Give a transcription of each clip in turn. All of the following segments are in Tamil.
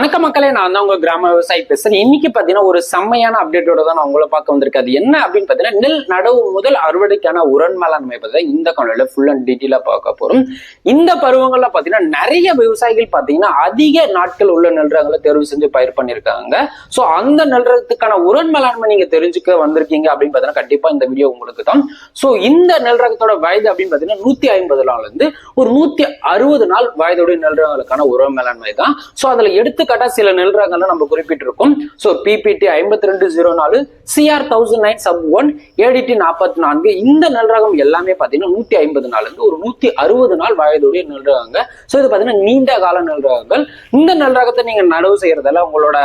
வணக்க மக்களே நான் தான் உங்க கிராம விவசாயி பேசுறேன். இன்னைக்கு பாத்தீங்கன்னா ஒரு செம்மையான அப்டேட்டோட தான் நான் உங்களை பார்க்க வந்திருக்கேன். அது என்ன அப்படின்னு பாத்தீங்கன்னா நெல் நடவு முதல் அறுவடைக்கான உரன் மேலாண்மை பத்தி இந்த காலையில ஃபுல் அண்ட் டீட்டெயிலா பார்க்க போறோம். இந்த பருவங்கள்ல பாத்தீங்கன்னா நிறைய விவசாயிகள் பாத்தீங்கன்னா அதிக நாட்கள் உள்ள நெல்றங்களை தேர்வு செஞ்சு பயிர் பண்ணிருக்காங்க சோ அந்த நெல் உரன் மேலாண்மை நீங்க தெரிஞ்சுக்க வந்திருக்கீங்க அப்படின்னு பாத்தீங்கன்னா கண்டிப்பா இந்த வீடியோ உங்களுக்கு தான். சோ இந்த நெல் ரகத்தோட வயது அப்படின்னு பாத்தீங்கன்னா நூத்தி ஐம்பது நாள்ல இருந்து ஒரு நூத்தி அறுபது நாள் வயதுடைய நெல் ரகங்களுக்கான உரம் மேலாண்மை தான். சோ அதுல எடுத்து எடுத்துக்காட்டா சில நெல் நம்ம குறிப்பிட்டிருக்கோம். சோ பிபிடி ஐம்பத்தி ரெண்டு ஜீரோ நாலு CR thousand nine sub one ADT நாற்பத்தி நான்கு இந்த நல்ரகம் எல்லாமே பாத்தீங்கன்னா நூத்தி ஐம்பது நாள்ல இருந்து ஒரு நூத்தி அறுபது நாள் வயதுடைய நெல் சோ இது பாத்தீங்கன்னா நீண்ட கால நிலரகங்கள் இந்த நல்லரகத்தை நீங்க நடவு செய்யறதால உங்களோட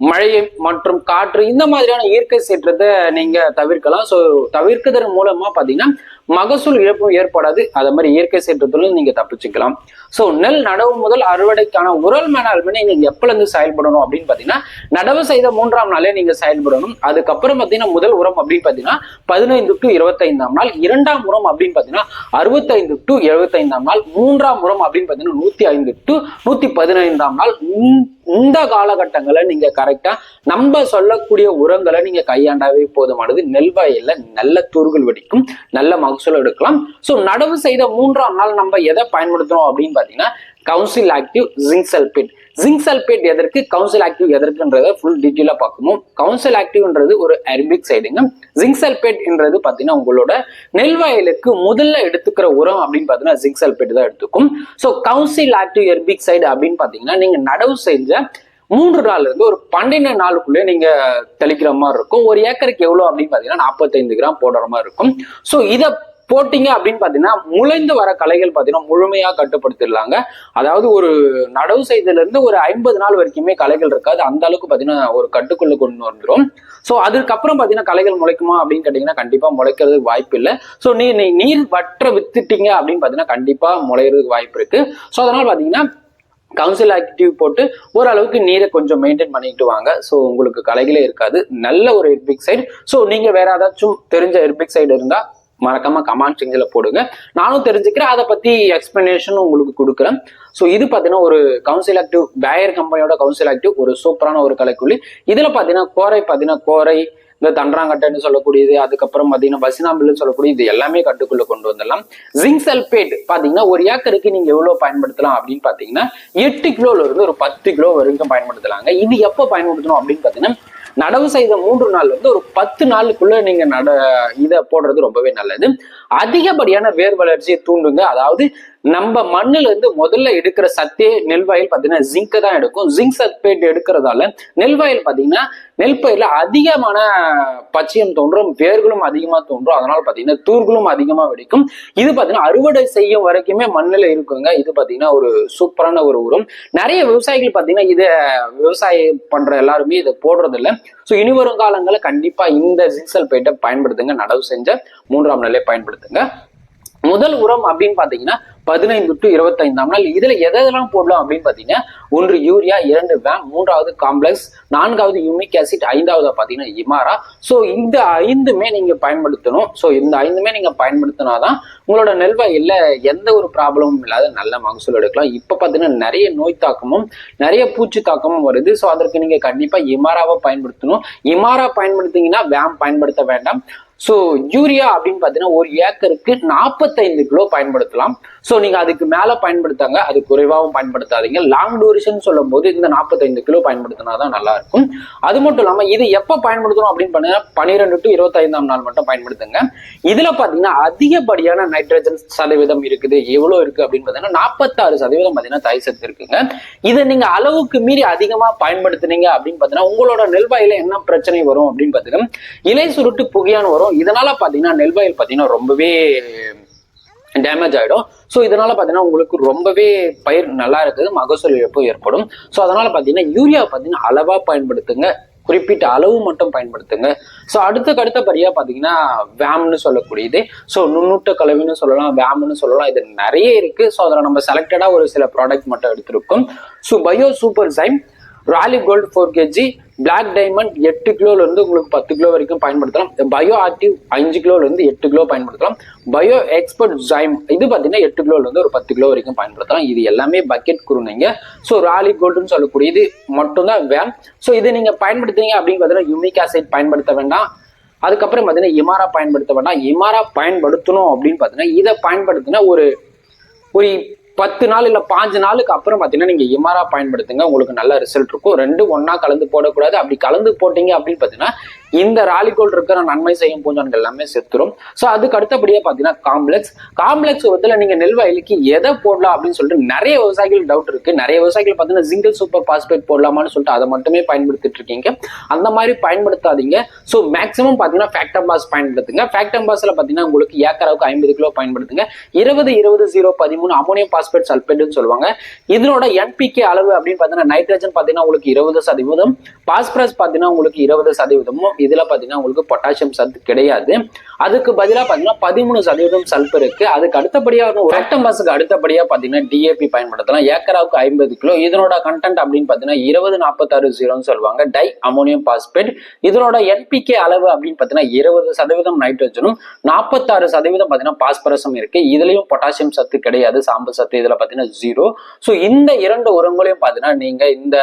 மழை மற்றும் காற்று இந்த மாதிரியான இயற்கை சீற்றத்தை நீங்க தவிர்க்கலாம். ஸோ தவிர்க்கிறதன் மூலமா பாத்தீங்கன்னா மகசூல் இழப்பும் ஏற்படாது. அதே மாதிரி இயற்கை சீற்றத்திலும் நீங்க தப்பிச்சுக்கலாம். ஸோ நெல் நடவு முதல் அறுவடைக்கான உரல் மேலாண்மை நீங்க எப்பல இருந்து செயல்படணும் அப்படின்னு பாத்தீங்கன்னா நடவு செய்த மூன்றாம் நாளே நீங்க செயல்படணும். அதுக்கப்புறம் பாத்தீங்கன்னா முதல் உரம் அப்படின்னு பாத்தீங்கன்னா பதினைந்து டு இருபத்தைந்தாம் நாள். இரண்டாம் உரம் அப்படின்னு பாத்தீங்கன்னா அறுபத்தைந்து டு எழுபத்தைந்தாம் நாள். மூன்றாம் உரம் அப்படின்னு பாத்தீங்கன்னா நூத்தி ஐந்து டு நூத்தி பதினைந்தாம் நாள். இந்த- இந்த காலகட்டங்களை நீங்க கரெக்டா நம்ம சொல்லக்கூடிய உரங்களை நீங்க கையாண்டாவே போதுமானது. நெல் வயல்ல நல்ல தூர்கள் வெடிக்கும். நல்ல மகசூல் எடுக்கலாம். ஸோ நடவு செய்த மூன்றாம் நாள் நம்ம எதை பயன்படுத்துறோம் அப்படின்னு பாத்தீங்கன்னா council active zinc sulphate zinc sulphate எதற்கு கவுன்சில் ஆக்டிவ் எதற்குன்றத ஃபுல் டீட்டெயிலாக பார்க்கணும். கவுன்சில் ஆக்டிவ்ன்றது ஒரு எர்பிக் சைடுங்க ஜிங்க் சல்பேட்ன்றது பாத்தீங்கன்னா உங்களோட நெல் வயலுக்கு முதல்ல எடுத்துக்கிற உரம் அப்படின்னு பார்த்தீங்கன்னா ஜிங்க் சல்பேட் தான் எடுத்துக்கும். So council active herbicide அப்படின்னு பாத்தீங்கன்னா நீங்க நடவு செஞ்ச மூன்று நாள்ல இருந்து ஒரு பன்னெண்டு நாளுக்குள்ளே நீங்க தெளிக்கிற மாதிரி இருக்கும். ஒரு ஏக்கருக்கு எவ்வளவு அப்படின்னு பாத்தீங்கன்னா நாற்பத்தைந்து கிராம் போடுற மாதிரி இருக்கும். ஸோ இதை போட்டீங்க அப்படின்னு பாத்தீங்கன்னா முளைந்து வர கலைகள் பாத்தீங்கன்னா முழுமையா கட்டுப்படுத்திடலாங்க. அதாவது ஒரு நடவு செய்ததுல இருந்து ஒரு ஐம்பது நாள் வரைக்குமே களைகள் இருக்காது. அந்த அளவுக்கு பாத்தீங்கன்னா ஒரு கட்டுக்குள்ள கொண்டு வந்துடும் ஸோ அதுக்கப்புறம் பாத்தீங்கன்னா களைகள் முளைக்குமா அப்படின்னு கேட்டீங்கன்னா கண்டிப்பா முளைக்கிறதுக்கு வாய்ப்பு இல்லை. ஸோ நீ நீ நீர் வற்ற வித்துட்டீங்க அப்படின்னு பாத்தீங்கன்னா கண்டிப்பா முளைகிறதுக்கு வாய்ப்பு இருக்கு. ஸோ அதனால பாத்தீங்கன்னா கவுன்சில் ஆக்டிவ் போட்டு ஓரளவுக்கு நீரை கொஞ்சம் மெயின்டைன் பண்ணிட்டு வாங்க. ஸோ உங்களுக்கு கலைகளே இருக்காது. நல்ல ஒரு எர்பிக் சைடு ஸோ நீங்கள் வேற ஏதாச்சும் தெரிஞ்ச எர்பிக் சைடு இருந்தால் மறக்காம கமாண்ட் செஞ்சில் போடுங்க. நானும் தெரிஞ்சுக்கிறேன். அதை பத்தி எக்ஸ்பிளனேஷன் உங்களுக்கு கொடுக்குறேன். ஸோ இது பார்த்தீங்கன்னா ஒரு கவுன்சில் ஆக்டிவ் பேயர் கம்பெனியோட கவுன்சில் ஆக்டிவ் ஒரு சூப்பரான ஒரு கலைக்குள்ளி இதில் பார்த்தீங்கன்னா கோரை பார்த்தீங்கன்னா கோரை இந்த தண்டராங்கட்டைன்னு சொல்லக்கூடியது அதுக்கப்புறம் பாத்தீங்கன்னா பசினாம்பிள்னு சொல்லக்கூடிய இது எல்லாமே கட்டுக்குள்ள கொண்டு வந்துடலாம். ஜிங்க் சல்பேட் பார்த்தீங்கன்னா ஒரு ஏக்கருக்கு நீங்க எவ்வளவு பயன்படுத்தலாம் அப்படின்னு பார்த்தீங்கன்னா எட்டு கிலோல இருந்து ஒரு பத்து கிலோ வரைக்கும் பயன்படுத்தலாங்க. இது எப்போ பயன்படுத்தணும் அப்படின்னு பார்த்தீங்கன்னா நடவு செய்த மூன்று நாள்ல இருந்து ஒரு பத்து நாளுக்குள்ள நீங்க நட இதை போடுறது ரொம்பவே நல்லது. அதிகப்படியான வேர் வளர்ச்சியை தூண்டுங்க. அதாவது நம்ம மண்ணுல இருந்து முதல்ல எடுக்கிற சத்தே நெல் வயல் பார்த்தீங்கன்னா ஜிங்க் தான் எடுக்கும். ஜிங்க் சல்பேட் எடுக்கிறதால நெல் வயல் பார்த்தீங்கன்னா நெல் பயிர்ல அதிகமான பச்சையம் தோன்றும் வேர்களும் அதிகமா தோன்றும். அதனால பார்த்தீங்கன்னா தூர்களும் அதிகமா வெடிக்கும். இது பார்த்தீங்கன்னா அறுவடை செய்யும் வரைக்குமே மண்ணில் இருக்குங்க. இது பார்த்தீங்கன்னா ஒரு சூப்பரான ஒரு உரம். நிறைய விவசாயிகள் பார்த்தீங்கன்னா இதை விவசாயம் பண்ற எல்லாருமே இதை போடுறதில்ல. ஸோ இனி வரும் காலங்களில் கண்டிப்பா இந்த ஜிங்க் சல்பேட்டை பயன்படுத்துங்க. நடவு செஞ்ச மூன்றாம் நிலையை பயன்படுத்துங்க முதல் உரம் அப்படின்னு பாத்தீங்கன்னா பதினைந்து டு இருபத்தைந்தாம் நாள். இதுல எதெல்லாம் போடலாம் அப்படின்னு பாத்தீங்கன்னா ஒன்று யூரியா இரண்டு வேம் மூன்றாவது காம்ப்ளெக்ஸ் நான்காவது யூமிக் ஆசிட் ஐந்தாவது பாத்தீங்கன்னா இமாரா. ஸோ இந்த ஐந்துமே நீங்க பயன்படுத்தணும். ஸோ இந்த ஐந்துமே நீங்க பயன்படுத்தினாதான் உங்களோட நெல் வயல்ல எந்த ஒரு ப்ராப்ளமும் இல்லாத நல்ல மகசூல் எடுக்கலாம். இப்ப பாத்தீங்கன்னா நிறைய நோய் தாக்கமும் நிறைய பூச்சி தாக்கமும் வருது. ஸோ அதற்கு நீங்க கண்டிப்பா இமாராவை பயன்படுத்தணும். இமாரா பயன்படுத்திங்கன்னா வேம் பயன்படுத்த வேண்டாம். ஸோ யூரியா அப்படின்னு பார்த்தீங்கன்னா ஒரு ஏக்கருக்கு நாற்பத்தைந்து கிலோ பயன்படுத்தலாம். ஸோ நீங்கள் அதுக்கு மேலே பயன்படுத்தாங்க அது குறைவாகவும் பயன்படுத்தாதீங்க. லாங் டூரிஷன் சொல்லும் போது இந்த நாற்பத்தைந்து கிலோ பயன்படுத்தினா தான் நல்லா இருக்கும் அது மட்டும் இல்லாமல் இது எப்போ பயன்படுத்தணும் அப்படின்னு பார்த்தீங்கன்னா பன்னிரெண்டு டு இருபத்தைந்தாம் நாள் மட்டும் பயன்படுத்துங்க. இதில் பார்த்தீங்கன்னா அதிகப்படியான நைட்ரஜன் சதவீதம் இருக்குது. எவ்வளோ இருக்கு அப்படின்னு பார்த்தீங்கன்னா நாற்பத்தாறு சதவீதம் பார்த்தீங்கன்னா தயசத்து இருக்குங்க. இதை நீங்கள் அளவுக்கு மீறி அதிகமாக பயன்படுத்துனீங்க அப்படின்னு பார்த்தீங்கன்னா உங்களோட நெல்வாயில என்ன பிரச்சனை வரும் அப்படின்னு பார்த்தீங்கன்னா இலை சுருட்டு புகையான் வரும். இதனால பார்த்தீங்கன்னா நெல்வாயில் பார்த்தீங்கன்னா ரொம்பவே டேமேஜ் ஆகிடும் ஸோ இதனால் பார்த்தீங்கன்னா உங்களுக்கு ரொம்பவே பயிர் நல்லா இருக்குது மகசூல் இழப்பு ஏற்படும். ஸோ அதனால் பார்த்தீங்கன்னா யூரியா பார்த்தீங்கன்னா அளவாக பயன்படுத்துங்க. குறிப்பிட்ட அளவு மட்டும் பயன்படுத்துங்க. ஸோ அடுத்த அடுத்த படியாக பார்த்தீங்கன்னா வேம்னு சொல்லக்கூடியது. ஸோ நுண்ணூட்ட கலவின்னு சொல்லலாம் வேம்னு சொல்லலாம். இது நிறைய இருக்குது ஸோ அதில் நம்ம செலக்டடாக ஒரு சில ப்ராடக்ட் மட்டும் எடுத்திருக்கோம். So bio super zyme Rallis gold four KG black diamond எட்டு கிலோல இருந்து உங்களுக்கு பத்து கிலோ வரைக்கும் பயன்படுத்தலாம். பயோ ஆக்டிவ் அஞ்சு கிலோல இருந்து எட்டு கிலோ பயன்படுத்தலாம். பயோ எக்ஸ்பர்ட் ஜைம் இது பார்த்தீங்கன்னா எட்டு கிலோல இருந்து ஒரு பத்து கிலோ வரைக்கும் பயன்படுத்தலாம். இது எல்லாமே பக்கெட் குருணைங்க. ஸோ ராலி கோல்டுன்னு சொல்லக்கூடிய இது மட்டும்தான் வேன் ஸோ இது நீங்க பயன்படுத்துறீங்க அப்படின்னு பார்த்தீங்கன்னா யூமிக் ஆசைட் பயன்படுத்த வேண்டாம். அதுக்கப்புறம் பார்த்தீங்கன்னா இமாரா பயன்படுத்த வேண்டாம். இமாரா பயன்படுத்தணும் அப்படின்னு பார்த்தீங்கன்னா இதை பயன்படுத்தினா ஒரு ஒரு பத்து நாள் இல்லை பாஞ்சு நாளுக்கு அப்புறம் பார்த்தீங்கன்னா நீங்கள் இமாரா பயன்படுத்துங்க. உங்களுக்கு நல்ல ரிசல்ட் இருக்கும். ரெண்டு ஒன்றா கலந்து போடக்கூடாது. அப்படி கலந்து போட்டீங்க அப்படின்னு பார்த்தீங்கன்னா இந்த ராலிகோல் இருக்கிற நன்மை செய்யும் பூஞ்சான்கள் எல்லாமே செத்துரும். ஸோ அதுக்கு அடுத்தபடியாக பார்த்தீங்கன்னா காம்ப்ளெக்ஸ் காம்ப்ளெக்ஸ் உரத்தில் நீங்கள் நெல் வயலுக்கு எதை போடலாம் அப்படின்னு சொல்லிட்டு நிறைய விவசாயிகள் டவுட் இருக்கு. நிறைய விவசாயிகள் பார்த்தீங்கன்னா சிங்கிள் சூப்பர் பாஸ்பேட் போடலாமான்னு சொல்லிட்டு அதை மட்டுமே பயன்படுத்திட்டு இருக்கீங்க. அந்த மாதிரி பயன்படுத்தாதீங்க. ஸோ மேக்ஸிமம் பார்த்தீங்கன்னா ஃபேக்டம் பாஸ் பயன்படுத்துங்க. ஃபேக்டம் பாஸில் பார்த்தீங்கன்னா உங்களுக்கு ஏக்கராவுக்கு ஐம்பது கிலோ பயன்படுத்துங்க. இருபது இருபது ஜீரோ பதிமூணு அமோனியம் பாஸ் பாஸ்பேட் சல்பேட்னு சொல்லுவாங்க. இதனோட என்பிகே அளவு அப்படின்னு பார்த்தீங்கன்னா நைட்ரஜன் பார்த்தீங்கன்னா உங்களுக்கு இருபது சதவீதம் பாஸ்பரஸ் பார்த்தீங்கன்னா உங்களுக்கு இருபது சதவீதமும் இதுல பார்த்தீங்கன்னா உங்களுக்கு பொட்டாசியம் சத்து கிடையாது. அதுக்கு பதிலாக பார்த்தீங்கன்னா பதிமூணு சதவீதம் சல்பர் இருக்கு. அதுக்கு அடுத்தபடியாக ஃபேக்டம் பஸ்ஸுக்கு அடுத்தபடியாக பார்த்தீங்கன்னா டிஏபி பயன்படுத்தலாம். ஏக்கராவுக்கு ஐம்பது கிலோ. இதனோட கண்டென்ட் அப்படின்னு பார்த்தீங்கன்னா இருபது நாற்பத்தாறு ஜீரோன்னு சொல்லுவாங்க. டை அமோனியம் பாஸ்பேட் இதனோட என்பிகே அளவு அப்படின்னு பார்த்தீங்கன்னா இருபது சதவீதம் நைட்ரஜனும் நாற்பத்தாறு சதவீதம் பார்த்தீங்கன்னா பாஸ்பரஸும் இருக்கு. இதுலயும் பொட்டாசியம் சத்து கிடையாது சாம்பல் சத்து இதுல பார்த்தீங்கன்னா ஜீரோ ஸோ இந்த இரண்டு உரங்களையும் பார்த்தீங்கன்னா நீங்க இந்த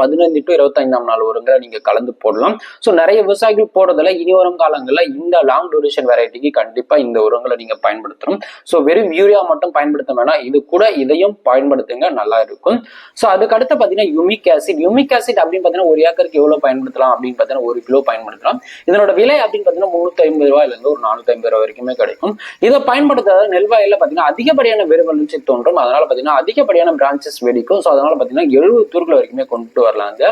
பதினைந்து டு இருபத்தைந்தாம் நாள் உரங்களை நீங்க கலந்து போடலாம். ஸோ நிறைய விவசாயிகள் போடுறதுல இனி வரும் காலங்களில் இந்த லாங் டூரேஷன் வெரைட்டிக்கு கண்டிப்பா இந்த உரங்களை நீங்க பயன்படுத்தணும். ஸோ வெறும் யூரியா மட்டும் பயன்படுத்த வேணாம். இது கூட இதையும் பயன்படுத்துங்க நல்லா இருக்கும். ஸோ அதுக்கடுத்து பார்த்தீங்கன்னா யுமிக் ஆசிட் யுமிக் ஆசிட் அப்படின்னு பார்த்தீங்கன்னா ஒரு ஏக்கருக்கு எவ்வளோ பயன்படுத்தலாம் அப்படின்னு பார்த்தீங்கன்னா ஒரு கிலோ பயன்படுத்தலாம். இதனோட விலை அப்படின்னு பார்த்தீங்கன்னா முந்நூற்றி ஐம்பது ரூபாயிலேருந்து ஒரு நானூற்றி ஐம்பது ரூபாய் வரைக்குமே கிடைக்கும். இதை பயன்படுத்தாத நெல்வாயில பார்த்தீங்கன்னா அதிகப்படியான வேறு தோன்றும். அதனால பார்த்தீங்கன்னா அதிகப்படியான பிரான்ச்சஸ் வெடிக்கும். ஸோ அதனால பார்த்தீங்கன்னா எழுபது தூர்கள் வரைக்குமே கொண்டு வரலாங்க.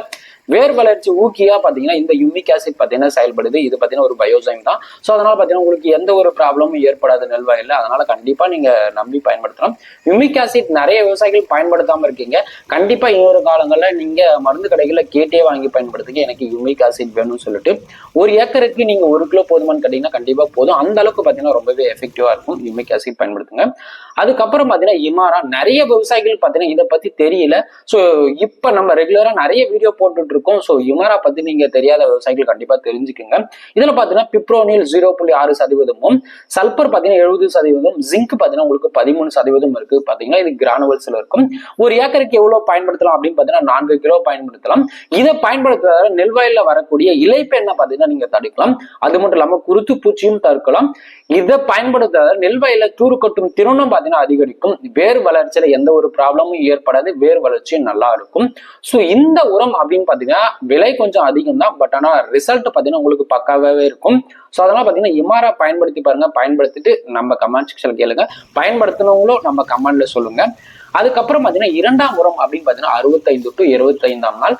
வேர் வளர்ச்சி ஊக்கியா பாத்தீங்கன்னா இந்த யூமிக் ஆசிட் பாத்தீங்கன்னா செயல்படுது. இது பாத்தீங்கன்னா ஒரு பயோசைம் தான். ஸோ அதனால பாத்தீங்கன்னா உங்களுக்கு எந்த ஒரு ப்ராப்ளமும் ஏற்படாத நெல்வாயில் அதனால கண்டிப்பா நீங்க நம்பி பயன்படுத்தலாம். யூமிக் ஆசிட் நிறைய விவசாயிகள் பயன்படுத்தாம இருக்கீங்க. கண்டிப்பா இன்னொரு காலங்கள்ல நீங்க மருந்து கடைகளில் கேட்டே வாங்கி பயன்படுத்துங்க. எனக்கு யூமிக் ஆசிட் வேணும்னு சொல்லிட்டு. ஒரு ஏக்கருக்கு நீங்க ஒரு கிலோ போதுமான்னு கேட்டீங்கன்னா கண்டிப்பா போதும். அந்த அளவுக்கு பாத்தீங்கன்னா ரொம்பவே எஃபெக்டிவா இருக்கும். யூமிக் ஆசிட் பயன்படுத்துங்க. அதுக்கப்புறம் பாத்தீங்கன்னா இமாரா. நிறைய விவசாயிகள் பாத்தீங்கன்னா இதை பத்தி தெரியல. ஸோ இப்ப நம்ம ரெகுலரா நிறைய வீடியோ போட்டுட்டு இருக்கோம். ஸோ இமாரா பத்தி நீங்க தெரியாத விவசாயிகள் கண்டிப்பா தெரிஞ்சுக்கோங்க. இதுல பாத்தீங்கன்னா பிப்ரோனில் ஜீரோ புள்ளி ஆறு சதவீதமும் சல்பர் பாத்தீங்கன்னா எழுபது சதவீதம் ஜிங்க் பாத்தீங்கன்னா உங்களுக்கு பதிமூணு சதவீதம் இருக்கு. பாத்தீங்கன்னா இது கிரானுவல்ஸ்ல இருக்கும். ஒரு ஏக்கருக்கு எவ்வளவு பயன்படுத்தலாம் அப்படின்னு பாத்தீங்கன்னா நான்கு கிலோ பயன்படுத்தலாம். இதை பயன்படுத்துறதால நெல்வயல்ல வரக்கூடிய இலைப்பெண்ணை பாத்தீங்கன்னா நீங்க தடுக்கலாம். அது மட்டும் இல்லாம குருத்து பூச்சியும் தடுக்கலாம். இதை பயன்படுத்துறதால நெல்வயல்ல தூறு கொட்டும் திறனும் பாத்தீங்கன்னா அதிகரிக்கும். வேர் வளர்ச்சியில எந்த ஒரு ப்ராப்ளமும் ஏற்படாது. வேர் வளர்ச்சியும் நல்லா இருக்கும். ஸோ இந்த உரம் அப்படின்னு பாத்தீங்கன்னா விலை கொஞ்சம் அதிகம் தான் பட் ஆனா ரிசல்ட் பாத்தீங்கன்னா உங்களுக்கு பக்காவாவே இருக்கும். ஸோ அதெல்லாம் பாத்தீங்கன்னா இமாரா பயன்படுத்தி பாருங்க. பயன்படுத்திட்டு நம்ம கமெண்ட் செக்ஷன் கேளுங்க. பயன்படுத்தினவங்களும் நம்ம கமெண்ட்ல சொல்லுங்க. அதுக்கப்புறம் பாத்தீங்கன்னா இரண்டாம் உரம் அப்படின்னு பாத்தீங்கன்னா அறுபத்தைந்து டு இருபத்தைந்தாம் நாள்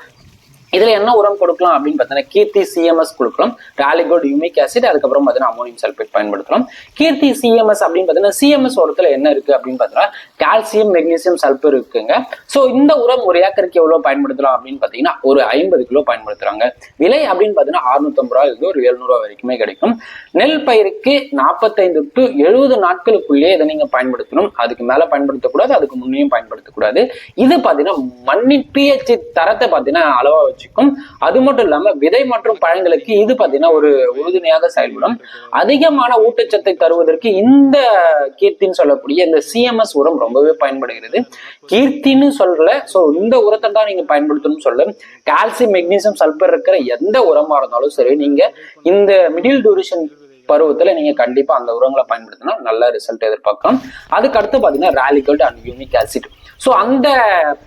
இதுல என்ன உரம் கொடுக்கலாம் அப்படின்னு பார்த்தீங்கன்னா கீர்த்தி சிஎம்எஸ் கொடுக்கலாம். ராலிகோட் யூமிக் ஆசிட் அதுக்கப்புறம் பார்த்தீங்கன்னா அமோனியம் சல்பேட் பயன்படுத்தலாம். கீர்த்தி சிஎம்எஸ் அப்படின்னு பார்த்தீங்கன்னா சிஎம்எஸ் உரத்துல என்ன இருக்கு அப்படின்னு பார்த்தீங்கன்னா கால்சியம் மெக்னீசியம் சல்பர் இருக்குங்க. ஸோ இந்த உரம் ஒரு ஏக்கருக்கு எவ்வளவு பயன்படுத்தலாம் அப்படின்னு பார்த்தீங்கன்னா ஒரு ஐம்பது கிலோ பயன்படுத்துறாங்க. விலை அப்படின்னு பார்த்தீங்கன்னா அறுநூத்தம்பது ரூபா இருந்து ஒரு எழுநூறுவா வரைக்குமே கிடைக்கும். நெல் பயிருக்கு நாற்பத்தைந்து டு எழுபது நாட்களுக்குள்ளேயே இதை நீங்க பயன்படுத்தணும். அதுக்கு மேல பயன்படுத்தக்கூடாது அதுக்கு முன்னையும் பயன்படுத்தக்கூடாது. இது பார்த்தீங்கன்னா மண்ணின் பிஹெச் தரத்தை பார்த்தீங்கன்னா அளவா வச்சுக்கும். அது மட்டும் இல்லாம விதை மற்றும் பழங்களுக்கு இது பாத்தீங்கன்னா ஒரு உறுதுணையாக செயல்படும். அதிகமான ஊட்டச்சத்தை தருவதற்கு இந்த கீர்த்தின்னு சொல்லக்கூடிய இந்த சிஎம்எஸ் உரம் ரொம்பவே பயன்படுகிறது. கீர்த்தின்னு சொல்லல ஸோ இந்த உரத்தை தான் நீங்க பயன்படுத்தணும்னு சொல்ல கால்சியம் மெக்னீசியம் சல்பர் இருக்கிற எந்த உரமா இருந்தாலும் சரி நீங்க இந்த மிடில் டூரேஷன் பருவத்துல நீங்க கண்டிப்பா அந்த உரங்களை பயன்படுத்தினா நல்ல ரிசல்ட் எதிர்பார்க்கலாம். அதுக்கு அடுத்து பாத்தீங்கன்னா ராலிகல்ட் அண்ட் யூனிக் ஆசிட் ஸோ அந்த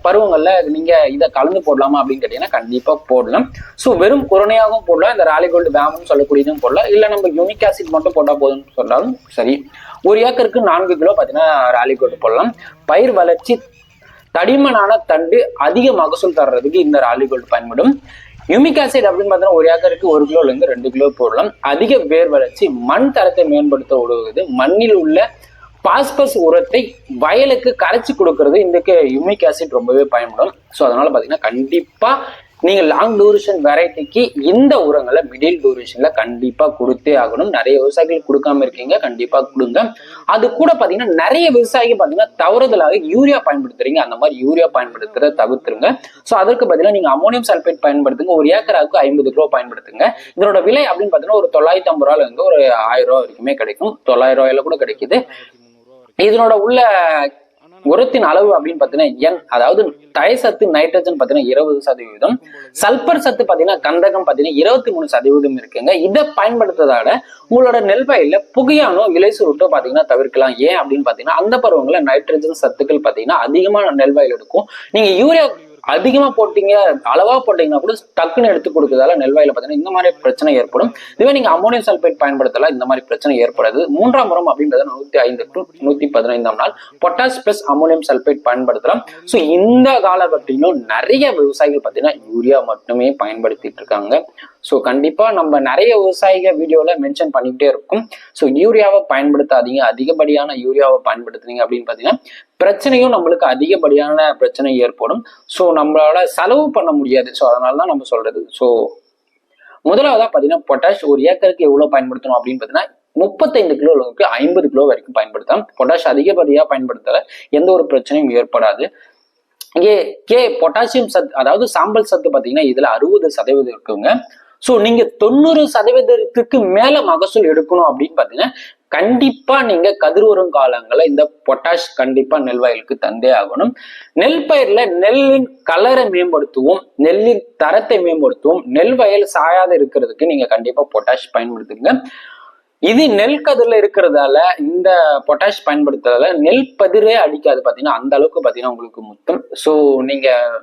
பருவங்கள்ல நீங்க இதை கலந்து போடலாமா அப்படின்னு கேட்டீங்கன்னா கண்டிப்பா போடலாம். ஸோ வெறும் குரணையாகவும் போடலாம் இந்த ராலிகோல்டு வேம்னு சொல்லக்கூடியதும் போடலாம். இல்லை நம்ம யூனிக் ஆசிட் மட்டும் போட்டால் போதும்னு சொன்னாலும் சரி. ஒரு ஏக்கருக்கு நான்கு கிலோ பாத்தீங்கன்னா ராலிகோல்டு போடலாம். பயிர் வளர்ச்சி தடிமனான தண்டு அதிக மகசூல் தர்றதுக்கு இந்த ராலிகோல்டு பயன்படும். யூமிக் ஆசிட் அப்படின்னு பார்த்தீங்கன்னா ஒரு ஏக்கருக்கு ஒரு கிலோலேருந்து ரெண்டு கிலோ போடலாம். அதிக வேர் வளர்ச்சி மண் தரத்தை மேம்படுத்த உதவுது. மண்ணில் உள்ள பாஸ்பஸ் உரத்தை வயலுக்கு கரைச்சி கொடுக்கறது இந்த யூமிக் ஆசிட் ரொம்பவே பயன்படும். ஸோ அதனால பார்த்தீங்கன்னா கண்டிப்பா நீங்க லாங் டூரேஷன் வெரைட்டிக்கு இந்த உரங்களை மிடில் டூரேஷன்ல கண்டிப்பா கொடுத்தே ஆகணும். நிறைய விவசாயிகள் கொடுக்காம இருக்கீங்க கண்டிப்பா கொடுங்க. அது கூட பாத்தீங்கன்னா நிறைய விவசாயிகள் பாத்தீங்கன்னா தவறுதலாக யூரியா பயன்படுத்துறீங்க. அந்த மாதிரி யூரியா பயன்படுத்துறத தவிர்த்துருங்க. சோ அதற்கு பதிலாக நீங்க அமோனியம் சல்பேட் பயன்படுத்துங்க. ஒரு ஏக்கராவுக்கு ஐம்பது கிலோ பயன்படுத்துங்க. இதனோட விலை அப்படின்னு பாத்தீங்கன்னா ஒரு தொள்ளாயிரத்தி ஐம்பது ரூபாயில இருந்து ஒரு ஆயிரம் ரூபா வரைக்குமே கிடைக்கும். தொள்ளாயிரம் ரூபாயில கூட கிடைக்குது. இதனோட உள்ள உரத்தின் அளவு அப்படின்னு பாத்தீங்கன்னா என் அதாவது தயசத்து நைட்ரஜன் பாத்தீங்கன்னா இருபது சதவீதம் சல்பர் சத்து பாத்தீங்கன்னா கந்தகம் பாத்தீங்கன்னா இருபத்தி மூணு சதவீதம் இருக்குங்க. இதை பயன்படுத்துறதால உங்களோட நெல் வயலில் புகையானோ இலை சுருட்டோ பாத்தீங்கன்னா தவிர்க்கலாம். ஏன் அப்படின்னு பாத்தீங்கன்னா அந்த பருவங்களில் நைட்ரஜன் சத்துக்கள் பாத்தீங்கன்னா அதிகமான நெல் வயல் எடுக்கும். நீங்க யூரியா அதிகமா போட்டீங்க அளவா போட்டீங்கன்னா கூட டக்குன்னு எடுத்து கொடுக்கறதால நெல்வாயில பாத்தீங்கன்னா இந்த மாதிரி பிரச்சனை ஏற்படும். இதுவே நீங்க அமோனியம் சல்பேட் பயன்படுத்தலாம் இந்த மாதிரி பிரச்சனை ஏற்படாது. மூன்றாம் முறம் அப்படின்றது நூத்தி ஐந்து டு நூத்தி பதினைந்தாம் நாள் பொட்டாஸ் பிளஸ் அமோனியம் சல்பேட் பயன்படுத்தலாம். ஸோ இந்த காலகட்டத்திலும் நிறைய விவசாயிகள் பாத்தீங்கன்னா யூரியா மட்டுமே பயன்படுத்திட்டு இருக்காங்க. ஸோ கண்டிப்பா நம்ம நிறைய விவசாயிக வீடியோல மென்ஷன் பண்ணிக்கிட்டே இருக்கும். ஸோ யூரியாவை பயன்படுத்தாதீங்க. அதிகப்படியான யூரியாவை பயன்படுத்துனீங்க அப்படின்னு பாத்தீங்கன்னா பிரச்சனையும் நம்மளுக்கு அதிகப்படியான பிரச்சனை ஏற்படும். ஸோ நம்மளால செலவு பண்ண முடியாது. ஸோ அதனால தான் நம்ம சொல்றது. ஸோ முதலாவதா பாத்தீங்கன்னா பொட்டாஷ் ஒரு ஏக்கருக்கு எவ்வளவு பயன்படுத்தணும் அப்படின்னு பாத்தீங்கன்னா முப்பத்தைந்து கிலோ அளவுக்கு ஐம்பது கிலோ வரைக்கும் பயன்படுத்தலாம். பொட்டாஷ் அதிகப்படியா பயன்படுத்தல எந்த ஒரு பிரச்சனையும் ஏற்படாது. இங்கே கே பொட்டாசியம் சத்து அதாவது சாம்பல் சத்து பாத்தீங்கன்னா இதுல அறுபது சதவீதம் இருக்குங்க. ஸோ நீங்க தொண்ணூறு சதவீதத்துக்கு மேல மகசூல் எடுக்கணும் அப்படின்னு பாத்தீங்கன்னா கண்டிப்பா நீங்க கதிர்வரும் காலங்கள்ல இந்த பொட்டாஷ் கண்டிப்பா நெல் வயலுக்கு தந்தே ஆகணும். நெல் பயிர்ல நெல்லின் கலரை மேம்படுத்துவோம் நெல்லின் தரத்தை மேம்படுத்துவோம். நெல் வயல் சாயாத இருக்கிறதுக்கு நீங்க கண்டிப்பா பொட்டாஷ் பயன்படுத்துங்க இது நெல் கதிரில் இருக்கிறதால இந்த பொட்டாஷ் பயன்படுத்துறதால நெல் பதிரே அடிக்காது பார்த்தீங்கன்னா அந்த அளவுக்கு பார்த்தீங்கன்னா உங்களுக்கு முத்தம். ஸோ நீங்கள்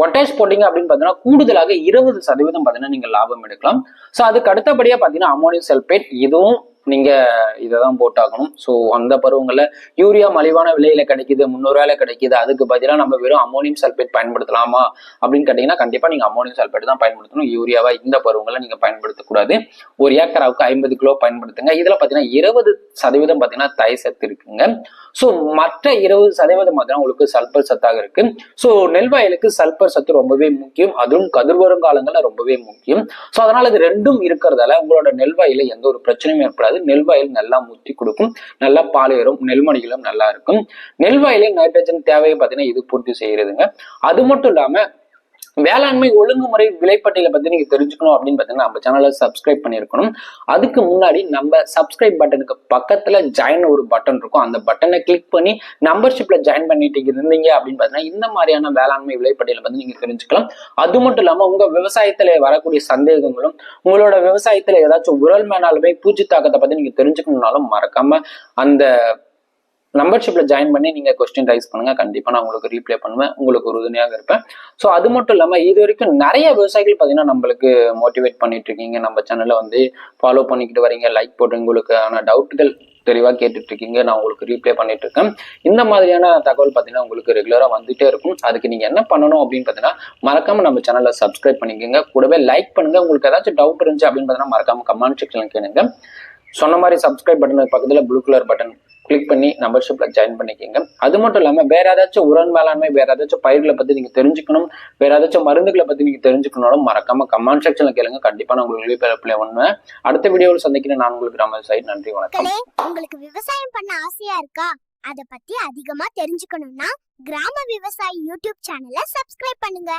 பொட்டாஷ் போட்டீங்க அப்படின்னு பார்த்தீங்கன்னா கூடுதலாக இருபது சதவீதம் பார்த்தீங்கன்னா நீங்க லாபம் எடுக்கலாம். ஸோ அதுக்கு அடுத்தபடியா பார்த்தீங்கன்னா அமோனியம் செல்பேட் இதுவும் நீங்கள் இதை தான் போட்டாகணும். ஸோ அந்த பருவங்களில் யூரியா மலிவான விலையில் கிடைக்குது முந்நூறுவாயில் கிடைக்குது அதுக்கு பதிலாக நம்ம வெறும் அமோனியம் சல்பேட் பயன்படுத்தலாமா அப்படின்னு கேட்டிங்கன்னா கண்டிப்பாக நீங்கள் அமோனியம் சல்பேட் தான் பயன்படுத்தணும். யூரியாவை இந்த பருவங்களில் நீங்கள் பயன்படுத்தக்கூடாது. ஒரு ஏக்கராவுக்கு ஐம்பது கிலோ பயன்படுத்துங்க. இதில் பார்த்தீங்கன்னா இருபது சதவீதம் பார்த்தீங்கன்னா தய சத்து இருக்குங்க. ஸோ மற்ற இருபது சதவீதம் பார்த்தீங்கன்னா உங்களுக்கு சல்பர் சத்தாக இருக்கு. ஸோ நெல் வயலுக்கு சல்பர் சத்து ரொம்பவே முக்கியம். அதுவும் கதிர்வரும் காலங்களில் ரொம்பவே முக்கியம். ஸோ அதனால் இது ரெண்டும் இருக்கிறதால உங்களோட நெல் வயலில் எந்த ஒரு பிரச்சனையும் ஏற்படாது. நெல் வயல் நல்லா முத்தி கொடுக்கும். நல்லா பால் ஏறும் நெல்மணிகளும் நல்லா இருக்கும். நெல் வயலின் நைட்ரஜன் தேவையை பார்த்தீங்கன்னா இது பூர்த்தி செய்யறதுங்க. அது மட்டும் இல்லாம வேளாண்மை ஒழுங்குமுறை விலைப்பட்டியலை பத்தி நீங்க தெரிஞ்சுக்கணும் அப்படின்னு பாத்தீங்கன்னா நம்ம சேனலை சப்ஸ்கிரைப் பண்ணிருக்கணும் அதுக்கு முன்னாடி நம்ம சப்ஸ்கிரைப் பட்டனுக்கு பக்கத்துல ஜாயின் ஒரு பட்டன் இருக்கும். அந்த பட்டனை கிளிக் பண்ணி மெம்பர்ஷிப்ல ஜாயின் பண்ணிட்டு இருந்தீங்க அப்படின்னு பாத்தீங்கன்னா இந்த மாதிரியான வேளாண்மை விலைப்பட்டியலை பத்தி நீங்க தெரிஞ்சுக்கலாம். அது மட்டும் இல்லாம உங்க விவசாயத்துல வரக்கூடிய சந்தேகங்களும் உங்களோட விவசாயத்துல ஏதாச்சும் உரல் மேனாலுமே பூச்சி தாக்கத்தை பத்தி நீங்க தெரிஞ்சுக்கணும்னாலும் மறக்காம அந்த மெம்பர்ஷிப்பில் ஜாயின் பண்ணி நீங்கள் கொஸ்டின் ரைஸ் பண்ணுங்கள் கண்டிப்பாக நான் உங்களுக்கு ரீப்ளை பண்ணுவேன். உங்களுக்கு உறுதுணையாக இருப்பேன். ஸோ அது மட்டும் இல்லாமல் இது வரைக்கும் நிறைய விவசாயிகள் பார்த்தீங்கன்னா நம்மளுக்கு மோட்டிவேட் பண்ணிட்டு இருக்கீங்க. நம்ம சேனலில் வந்து ஃபாலோ பண்ணிக்கிட்டு வரீங்க. லைக் போட்டு உங்களுக்கான டவுட்டுகள் தெளிவாக கேட்டுட்டு இருக்கீங்க. நான் உங்களுக்கு ரீப்ளே பண்ணிட்டு இருக்கேன். இந்த மாதிரியான தகவல் பார்த்தீங்கன்னா உங்களுக்கு ரெகுலராக வந்துட்டே இருக்கும். அதுக்கு நீங்கள் என்ன பண்ணணும் அப்படின்னு பார்த்தீங்கன்னா மறக்காம நம்ம சேனலை சப்ஸ்கிரைப் பண்ணிக்கோங்க. கூடவே லைக் பண்ணுங்க. உங்களுக்கு ஏதாச்சும் டவுட் இருந்துச்சு அப்படின்னு பார்த்தீங்கன்னா மறக்காம கமெண்ட் செக்ஷனில் கேளுங்க. சொன்ன மாதிரி சப்ஸ்கிரைப் பட்டன் பக்கத்தில் ப்ளூ கலர் பட்டன் கிளிக் பண்ணி மெம்பர்ஷிப்ல ஜாயின் பண்ணிக்கோங்க. அது மட்டும் இல்லாமல் வேற ஏதாச்சும் உரன் மேலாண்மை வேற ஏதாச்சும் பயிர்களை பத்தி நீங்க தெரிஞ்சுக்கணும் வேற ஏதாச்சும் மருந்துகளை பத்தி நீங்க தெரிஞ்சுக்கணும் மறக்காம கமெண்ட் செக்ஷன்ல கேளுங்க. கண்டிப்பா நான் உங்களுக்கு ரிப்ளை பண்ணுவேன். அடுத்த வீடியோவில் சந்திக்கிறேன். நான் உங்களுக்கு ராம சைட் நன்றி வணக்கம். உங்களுக்கு விவசாயம் பண்ண ஆசையா இருக்கா? அதை பத்தி அதிகமா தெரிஞ்சுக்கணும்னா கிராம விவசாயி யூடியூப் சேனலை சப்ஸ்கிரைப் பண்ணுங்க.